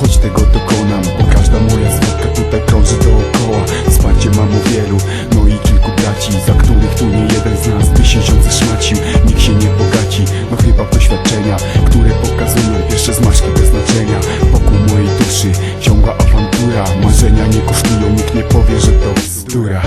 Choć tego dokonam, bo każda moja zgodka tutaj krąży dookoła. Wsparcie mam u wielu, no i kilku braci Za których tu nie jeden z nas by się ziom zeszmacił Nikt się nie bogaci, no chyba doświadczenia Które pokazują pierwsze zmarszki bez znaczenia. Wokół mojej duszy ciągła awantura Marzenia nie kosztują, nikt nie powie, że to bzdura.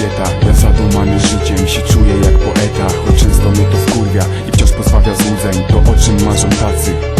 kobieta. Ja zadumany życiem się czuję jak poeta Choć często mnie to wkurwia i wciąż pozbawia złudzeń. To o czym marzą tacy.